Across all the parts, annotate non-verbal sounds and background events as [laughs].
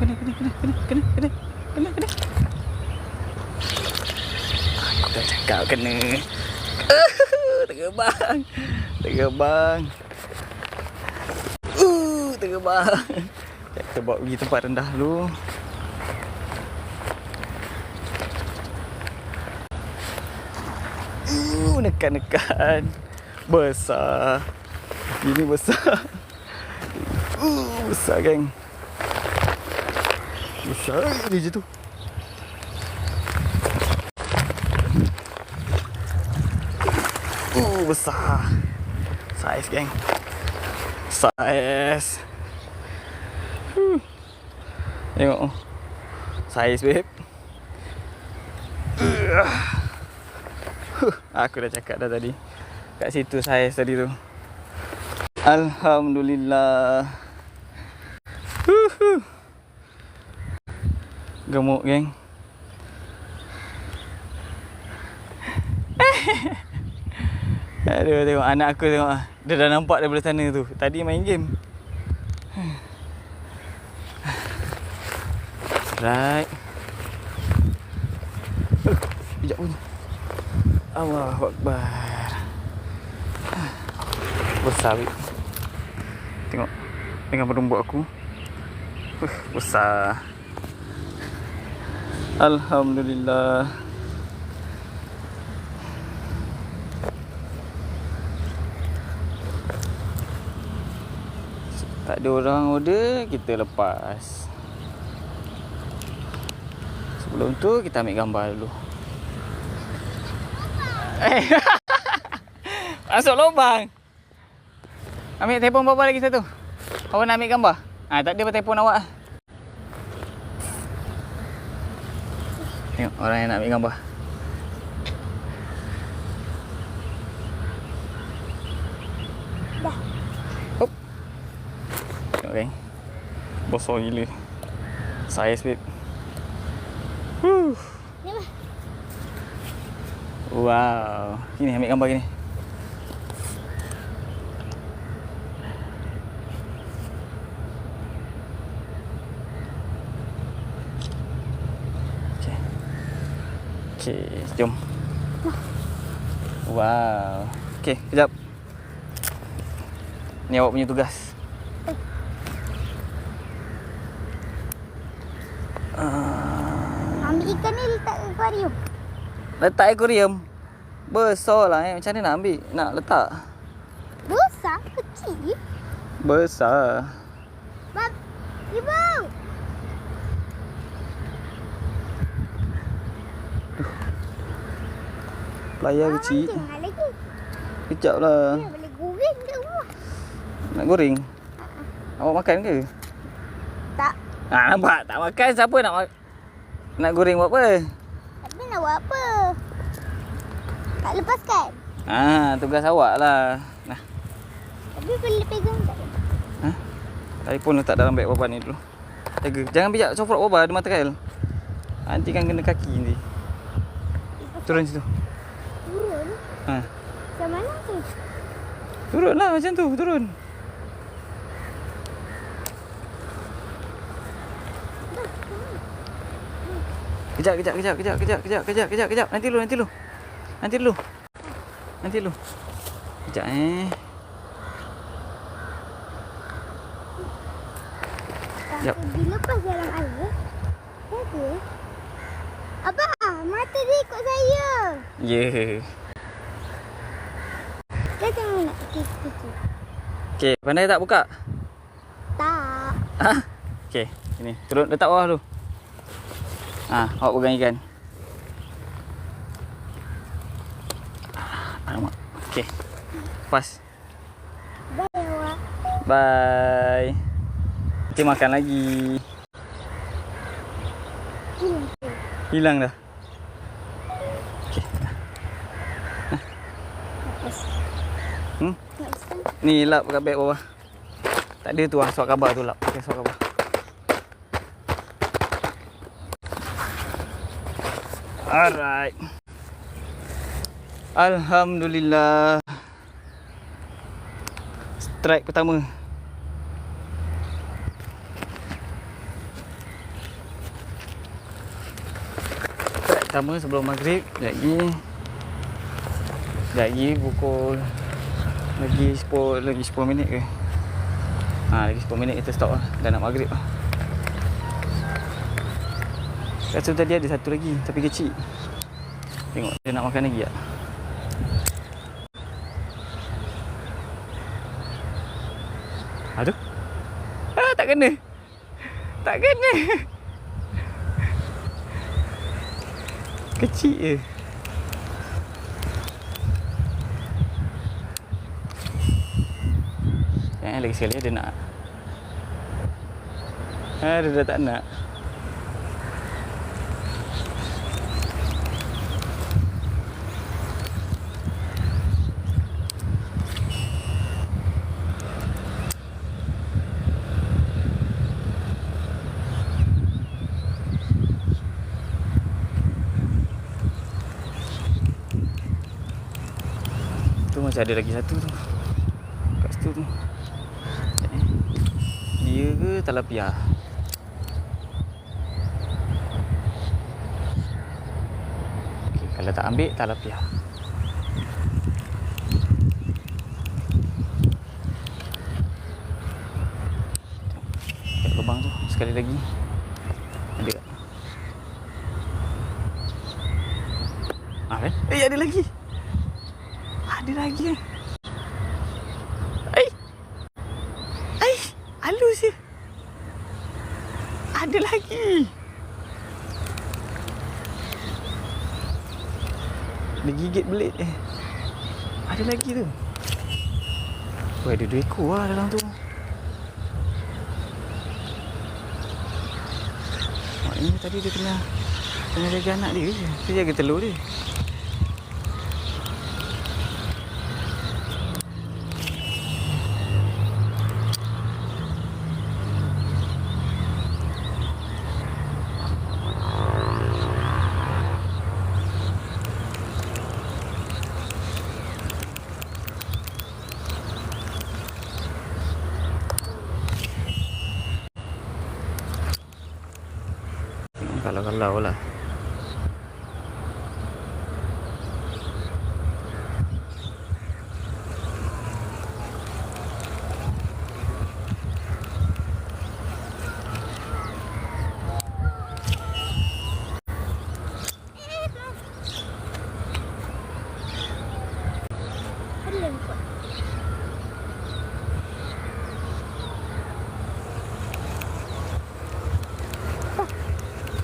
kena kena kena kena kena kena. Kena. Terbang. Uh, terbang. Kita bawa pergi tempat rendah dulu. Uh, nekan-nekan. Besar. Ini besar. Uh, besar geng. Besar dia je tu. Uh, besar. Saiz geng. Saiz. Huh. Tengok. Saiz babe. Uh. Huh. Aku dah cakap dah tadi. Kat situ saiz tadi tu. Alhamdulillah. Gemuk geng. [laughs] Aduh tengok anak aku tengok. Dia dah nampak daripada sana tu. Tadi main game. Right. Sekejap pun. Allahu Akbar. Besar weh. Tengok. Dengan berumbu aku. Besar. Alhamdulillah. Tak ada orang order, kita lepas. Sebelum tu kita ambil gambar dulu. Eh. [laughs] Masuk lubang. Ambil telefon bapa lagi satu. Awak nak ambil gambar? Ah, tak ada telefon awak. Tengok orang yang nak ambil gambar. Tengok geng. Besar gila. Saiz babe. Huh. Wow. Sini ambil gambar gini. Okey. Okey, jom. Wow. Okey, kejap. Ni awak punya tugas. Letak akuarium. Besar lah eh. Macam mana nak ambil? Nak letak? Besar, kecil. Besar. Bab, ibu. Layar kecil. Kejap lah. Dia boleh goreng ke rumah. Nak goreng? Awak makan ke? Tak. Ah, nampak? Tak makan siapa nak ma- nak goreng buat apa? Nak buat apa? Tak lepaskan. Ah, tugas awak lah. Nah, Tapi boleh pegang tak? ha? Telefon letak dalam beg baba ni dulu. Jaga. Jangan bijak cofrot baba ada mata kail. Nanti kan kena kaki nanti. Turun situ. Turun. Ha. Macam mana tu? Turun lah macam tu, turun. Kejap, kejap, kejap, kejap, kejap, kejap, kejap, kejap, kejap. Nanti dulu, nanti dulu. Nanti dulu. Nanti dulu. Kejap eh. Jap. Takut dilepas dalam air. Ada. Abang, mata dia ikut saya. Ya. Yeah. Dia tengok nak kecil-kecil. Okey, pandai tak buka? Tak. Ha? Okey, sini. Turun letak bawah dulu. Ah, awak pegang ikan. Ah, Alamak. Okey. Pas. Awak. Bye. Kita makan lagi. Hilang. Dah. Okey. Hmm? Ni lap kat beg bawah. Tak ada tu lah surat khabar tu lap. Pakai surat khabar. Alright. Alhamdulillah. Strike pertama. Strike pertama sebelum maghrib. Lagi. Lagi pukul lagi 10 lagi 10 minit ke? Ha, lagi 10 minit kita stop lah. Dah nak maghrib lah. Rasa tadi ada satu lagi Tapi kecil. Tengok dia nak makan lagi tak? Aduh ah, Tak kena. Tak kena. Kecil je. Eh, lagi sekali dia nak. Ah, dia dah tak nak Macam ada lagi satu tu Kat situ tu eh. Dia ke talapia okay, Kalau tak ambil talapia lubang tu Sekali lagi Ada? Ah, kan? Eh ada lagi ada lagi eh. Ai. Ai, halus je. Ada lagi. Dia gigit belit eh. Ada lagi tu. Wah, ada dua ekor lah dalam tu. Maknanya tadi dia kena kena jaga anak dia je. Dia jaga telur dia. Kalau-kalau lah Ada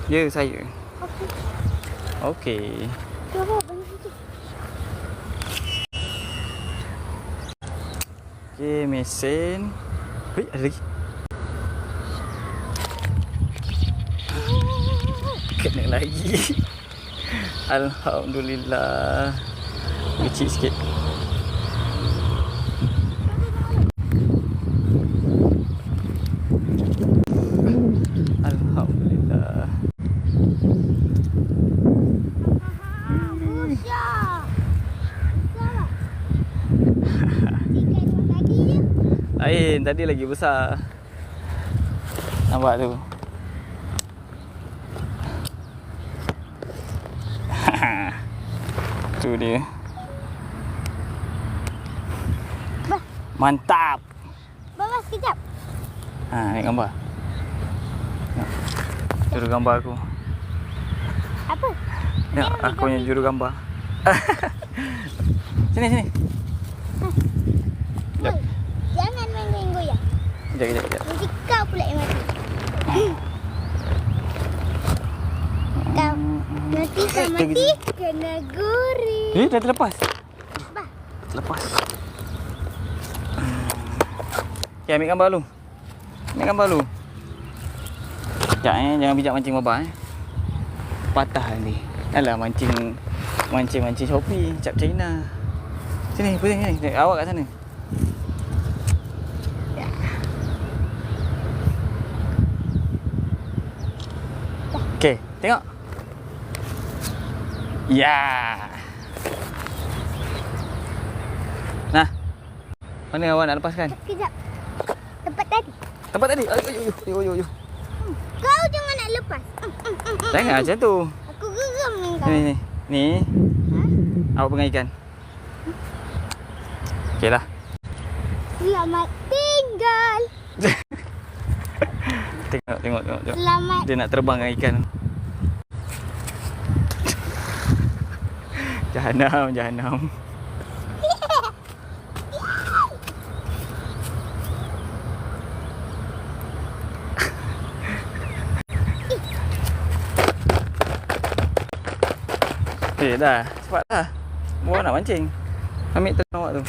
Ya saya. Okey. Okey. Okey mesin. Hei ada lagi? Kena lagi. [laughs] Alhamdulillah. Kecil sikit Alhamdulillah Ah, besar. Besar tak? Tiga dua kaki je. Lain tadi lagi besar Nampak tu [laughs] Tu dia Bah, Mantap bawah sekejap. Ha, ni gambar. Juru gambar aku. Apa? Tengok aku punya juru gambar. [laughs] sini sini. Sekejap. Oi, Jangan main goyang-goyang. Sekejap sekejap sekejap. Nanti kau pula yang mati. Kau nanti kau mati kena gurih. Eh, dah terlepas. Bah, Terlepas. Okay, ambil gambar dulu. Ambil gambar dulu. Sekejap eh, jangan bijak mancing babak eh. Patah ni. Alah mancing mancing-mancing Shopee, cap China. Sini, pusing sini. Awak kat sana. Okey, tengok. Ya. Nah. Mana awak nak lepaskan? sekejap. Tempat tadi. Tempat tadi. Ayo ayo ayo ayo ayo. Kau jangan nak lepas. Hmm, hmm, hmm. Jangan macam tu. Aku gerak. kami kan? Ni ni. Ni. Ha? Awak pegang ikan. Okey lah. Selamat tinggal. [laughs] Tengok, tengok, tengok, tengok. Selamat. Dia nak terbang dengan ikan. Jahanam, jahanam. Eh dah, cepat dah. Bawa nak mancing. Ambil tenang awak tu.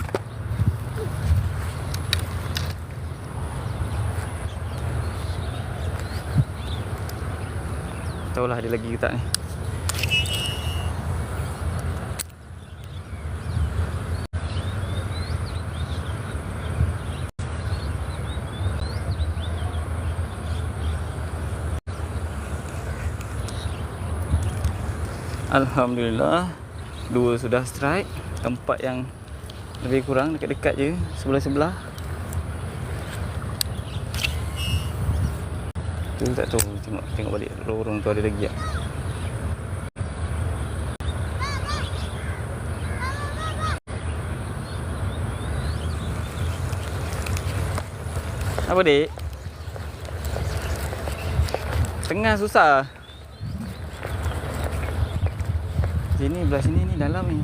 Tahu lah dia lagi ke tak ni. Alhamdulillah Dua sudah strike. Tempat yang Lebih kurang dekat-dekat je Sebelah-sebelah. Tu tak tahu Tengok tengok balik. Lorong tu ada lagi tak? Apa dik? Tengah susah Sini belah sini ni dalam ni.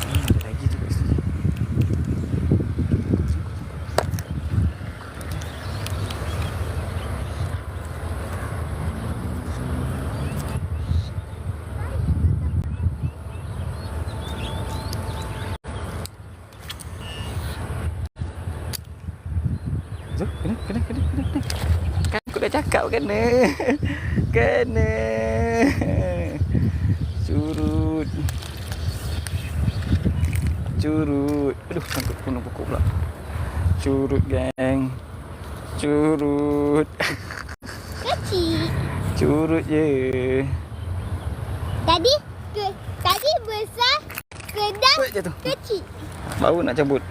Hmm, ada lagi tu kat sini. Jom, kena, kena, kena, kena, kena. Kan cakap kena. [laughs] Kena. Curut. Curut. Aduh, sangkut punung pokok pula. Curut, geng. Curut. Kecil. Curut je. Tadi ke tadi besar kedang jatuh. kecil. Baru nak cabut. [laughs]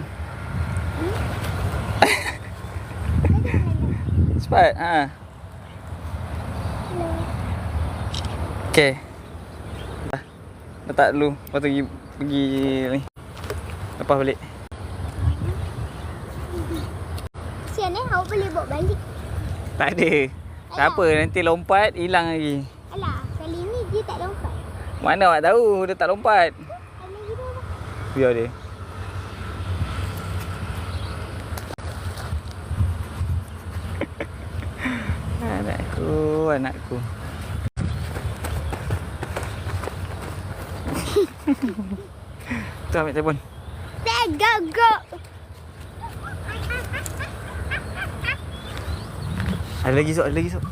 Cepat. Ha. Okey. Dah. Letak dulu. Lepas tu pergi, pergi ni. Lepas balik. Kesian eh awak boleh bawa balik. Tak ada. Tak apa. Nanti lompat, hilang lagi. Alah, kali ni dia tak lompat. Mana awak tahu dia tak lompat. Biar dia. [laughs] anakku, anakku. Tu ambil telefon. Tega go. Ada lagi sok, ada lagi sok.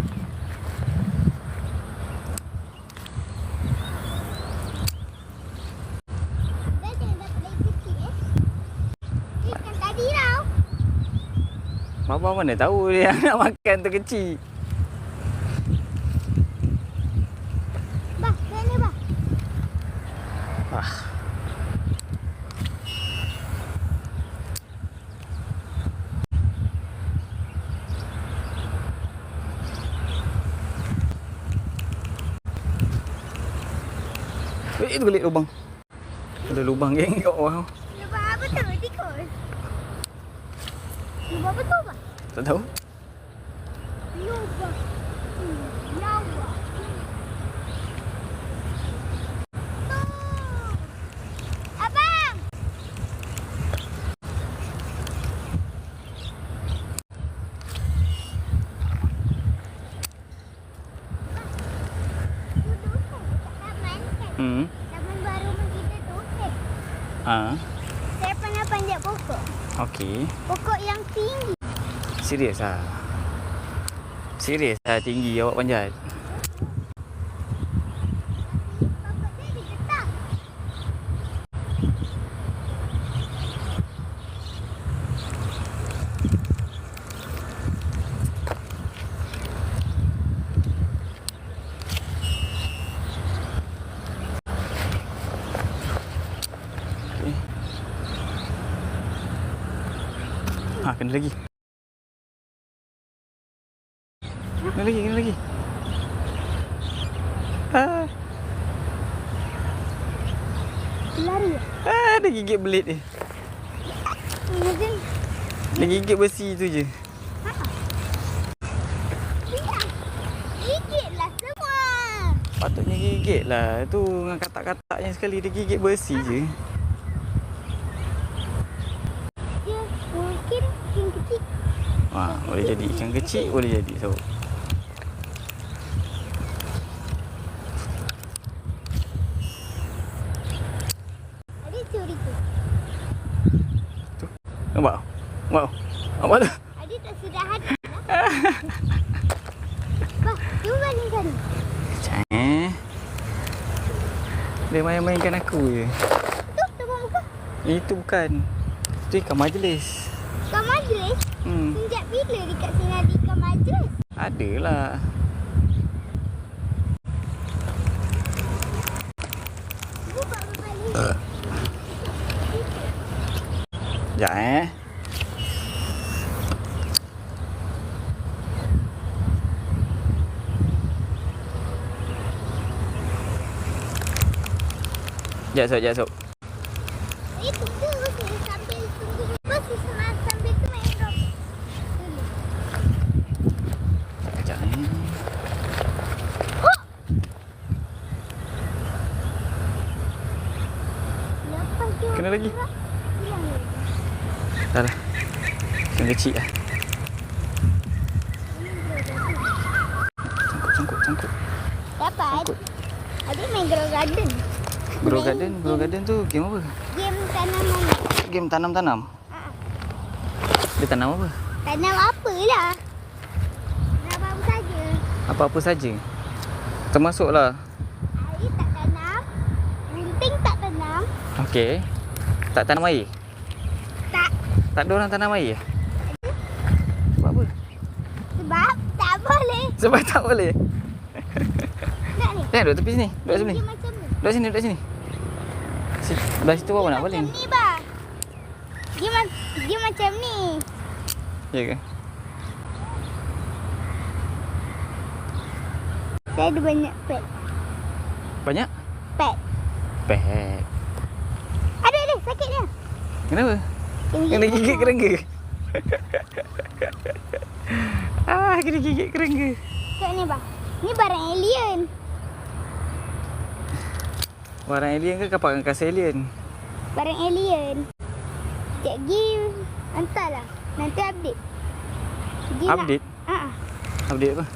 Tau. Bapa mana tahu dia [laughs] nak makan tu kecil. Itu balik lubang. Ada lubang geng bawah. Lubang apa tu? Tikus. Lubang apa tu? Tak tahu. Lubang. Nyawa. Abang. Duduk Ah. Saya pernah panjat pokok. Okey. Pokok yang tinggi. Serius ah. Serius ah tinggi awak panjat. Pokok dia digetah. Okey. Ha, kena lagi. Kena lagi, kena lagi. Ah, Lari. ah, dia gigit belit dia. Dia gigit besi tu je. Lah. Patutnya gigit lah. Tu dengan katak-kataknya sekali dia gigit besi je. Dia mungkin ikan kecil. Ha, boleh jadi ikan kecil, boleh jadi. So, Ada curi tu. nampak? Nampak? Nampak tu? Ada tak sudah ada. Bah, cuba bandingkan. Sekejap eh. Dia main-mainkan aku je. Tu, depan muka. Itu bukan. Itu ikan majlis. Ikan majlis. Hmm, Sejak bila dekat sini ada ikan majlis? adalah. Sekejap eh. Sekejap, Sob. Sekejap, Sob. Eh, tunggu. Saya sambil tunggu. Bos, saya sambil tu main drop. Dulu. Sekejap eh. Lepas dia Kena lagi. gerak, hilang dia. Dah lah. Ikan kecil lah. Dapat. Sangkut. Adik main Grow Garden. Grow Main garden, grow garden tu game apa? Game tanaman. Game tanam-tanam. Ah, Dia tanam apa? tanam apa lah? Tanam apa saja. Apa-apa saja. Termasuklah. Air tak tanam. Gunting tak tanam. Okey. Tak tanam air. Tak. Tak ada orang tanam air. Sebab apa? Sebab tak boleh. Sebab tak boleh. Jangan duduk tepi sini. Duduk sini. Duduk sini, duduk sini. Si- Belah situ apa nak baling? ni bah. Dia, ma- dia macam ni. Ya ke? Saya ada banyak pet. Banyak? Pet. Pet. Ada ada sakit dia. Kenapa? Kena gigit kerengga. [laughs] ah, kena gigit kerengga. Tengok ni bah. Ni barang alien. Barang alien ke kapal angkasa alien? Barang alien. Sekejap lagi hantarlah. Nanti update. Nak- Update? Ah, ah. Update apa?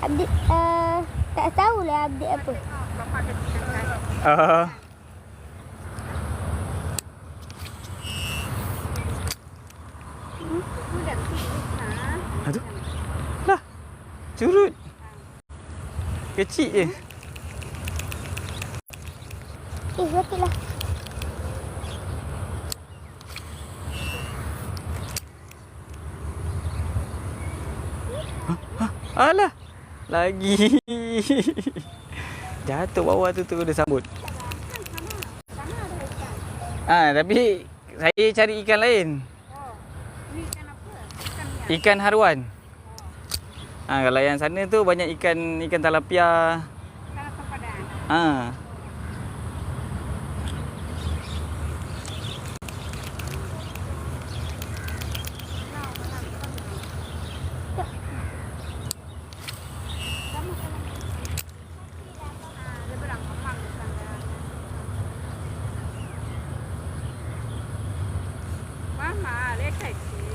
update uh, tak tahulah update apa. Uh, Aduh. Lah. Curut. Kecil je. Eh, sakitlah. Alah. Lagi. [laughs] Jatuh bawah tu tu dia sambut. Ah, tapi saya cari ikan lain. Ikan haruan. Ah, kalau yang sana tu banyak ikan ikan talapia. Ah. Mama,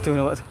lihat Tu nampak tu.